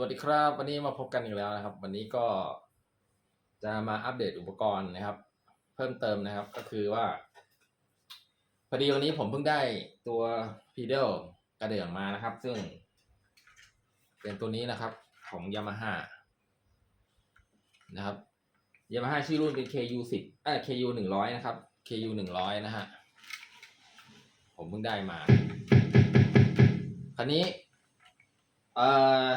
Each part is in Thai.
วัสดีครับ วันนี้มาพบกันอีกแล้วนะครับ วันนี้ก็จะมาอัปเดตอุปกรณ์นะครับ เพิ่มเติมนะครับก็คือว่า พอดีวันนี้ผมเพิ่งได้ตัวพีเดลกระเดื่องมานะครับ ซึ่ง เป็นตัวนี้นะครับ ของยามาฮ่านะครับยามาฮ่าชื่อรุ่นเป็น KU สิบเอ่อ KU หนึ่งร้อยนะครับ KU หนึ่งร้อยนะฮะผมเพิ่งได้มา คราวนี้ เอ่อ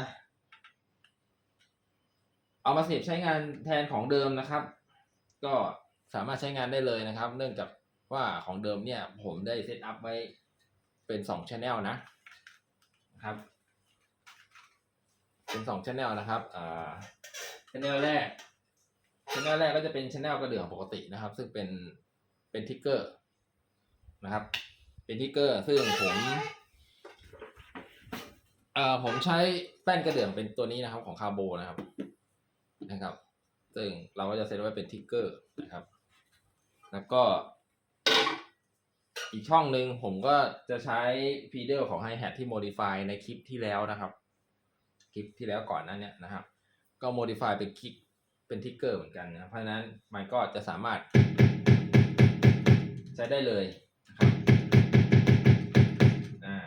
เอามาเสียบใช้งานแทนของเดิมนะครับ ก็สามารถใช้งานได้เลยนะครับ เนื่องจากว่าของเดิมเนี่ยผมได้เซตอัพไว้เป็นสองชแนลนะนะครับ เป็นสองชแนลนะครับอ่าชแนลแรกชแนลแรกก็จะเป็นชแนลกระเดื่องปกตินะครับ ซึ่งเป็นเป็นทิกเกอร์นะครับ เป็นทิกเกอร์ซึ่งผมเอ่อผมใช้แป้นกระเดื่องเป็นตัวนี้นะครับของคาโบนะครับ นะครับ ซึ่งเราก็จะเซตไว้เป็นทิกเกอร์นะครับ แล้วก็ อีกช่องหนึ่งผมก็จะใช้ฟีเดอร์ของ Hi Hat ที่ modify ในคลิปที่แล้วนะครับ คลิปที่แล้วก่อนหนั้นเนี่ยนะครับ ก็ modify เป็นคลิกเป็นทิกเกอร์เหมือนกันนะเพราะนั้นมันก็จะสามารถ ใช้ได้เลยนะครับอ่า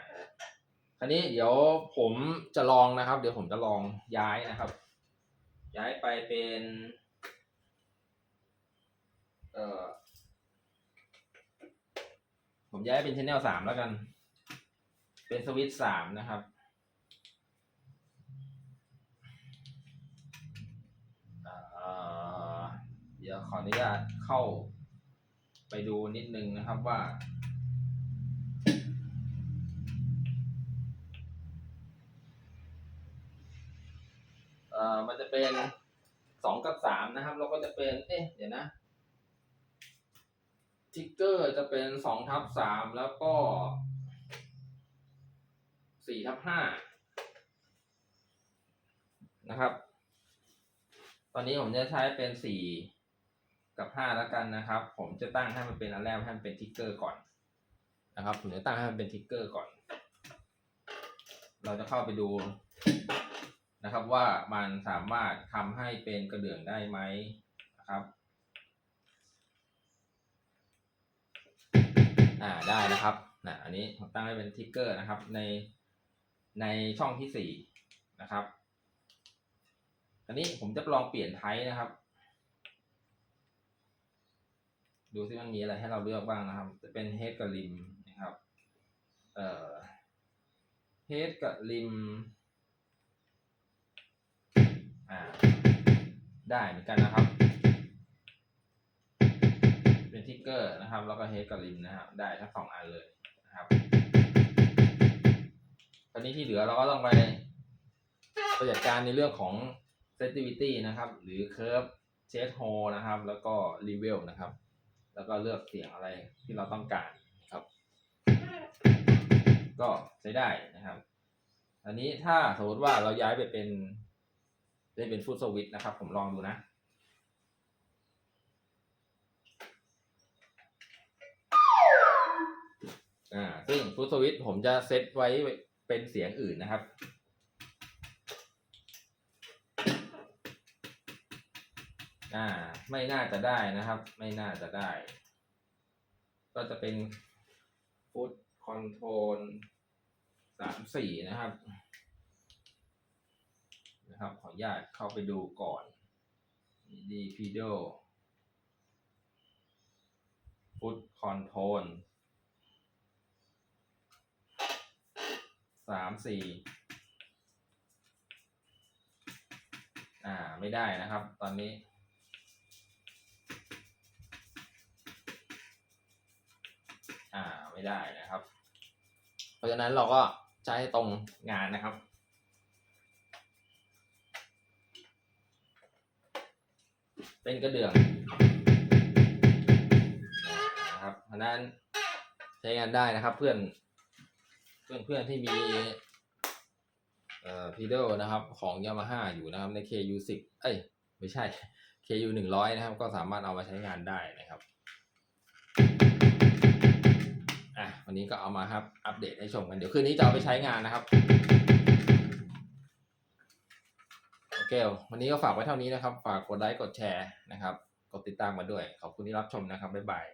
คราวนี้เดี๋ยวผมจะลองนะครับ เดี๋ยวผมจะลองย้ายนะครับ ย้ายไปเป็นเอ่อผมย้ายเป็นชแนลสามแล้วกัน เป็นสวิตสามนะครับเเดี๋ยวขออนุญาตเข้าไปดูนิดนึงนะครับว่า เอ่อมันจะเป็นสองกับสามนะครับเราก็จะเป็น เอ๊ะ เดี๋ยวนะทิกเกอร์จะเป็นสองทับสามแล้วก็สี่ทับห้านะครับ ตอนนี้ผมจะใช้เป็นสี่กับห้าแล้วกันนะครับ ผมจะตั้งให้มันเป็นอันแรกให้มันเป็นทิกเกอร์ก่อนนะครับ ผมจะตั้งให้มันเป็นทิกเกอร์ก่อน เราจะเข้าไปดู นะครับว่ามันสามารถทำให้เป็นกระเดื่องได้ไหมนะครับอ่าได้นะครับนะอันนี้ผมตั้งให้เป็นทิกเกอร์นะครับในในช่องที่สี่นะครับอันนี้ผมจะลองเปลี่ยนไทป์นะครับ ดูซิมันมีอะไรให้เราเลือกบ้างนะครับ จะเป็นเฮดกับริมนะครับ เอ่อเฮดกับริม อ่า ได้เหมือนกันนะครับ เป็นทิกเกอร์นะครับ แล้วก็เฮดกับริมนะครับ ได้ทั้งสองอันเลยนะครับตอนนี้ที่เหลือเราก็ต้องไปประจัดการในเรื่องของ sensitivity นะครับ หรือ curve shade hole นะครับ แล้วก็ level นะครับ แล้วก็เลือกเสียงอะไรที่เราต้องการครับ ก็ใช้ได้นะครับ อันนี้ถ้าสมมติว่าเราย้ายไปเป็น ได้เป็นฟุตสวิตนะครับ ผมลองดูนะอ่าซึ่งฟุตสวิตผมจะเซตไว้เป็นเสียงอื่นนะครับอ่าไม่น่าจะได้นะครับ ไม่น่าจะได้ ก็จะเป็นฟุตคอนโทรลสามสี่นะครับ นะครับ ขออนุญาตเข้าไปดูก่อนดีพีโดฟุตคอนโทรลสามสี่อ่า ไม่ได้นะครับ ตอนนี้ อ่า ไม่ได้นะครับ เพราะฉะนั้นเราก็ใช้ตรงงานนะครับ เป็นกระเดื่องนะครับเพราะนั้นใช้งานได้นะครับ เพื่อน เพื่อนเพื่อนที่มีเอ่อพีโดนะครับ ของยามาฮ่าอยู่นะครับใน KU 10 เอ้ยไม่ใช่ KU 100 นะครับ ก็สามารถเอามาใช้งานได้นะครับอะวันนี้ก็เอามาครับอัปเดตให้ชมกันเดี๋ยวคืนนี้จะเอาไปใช้งานนะครับ วันนี้ก็ฝากไว้เท่านี้นะครับ ฝากกดไลค์กดแชร์นะครับ กดติดตามมาด้วย ขอบคุณที่รับชมนะครับ บ๊ายบาย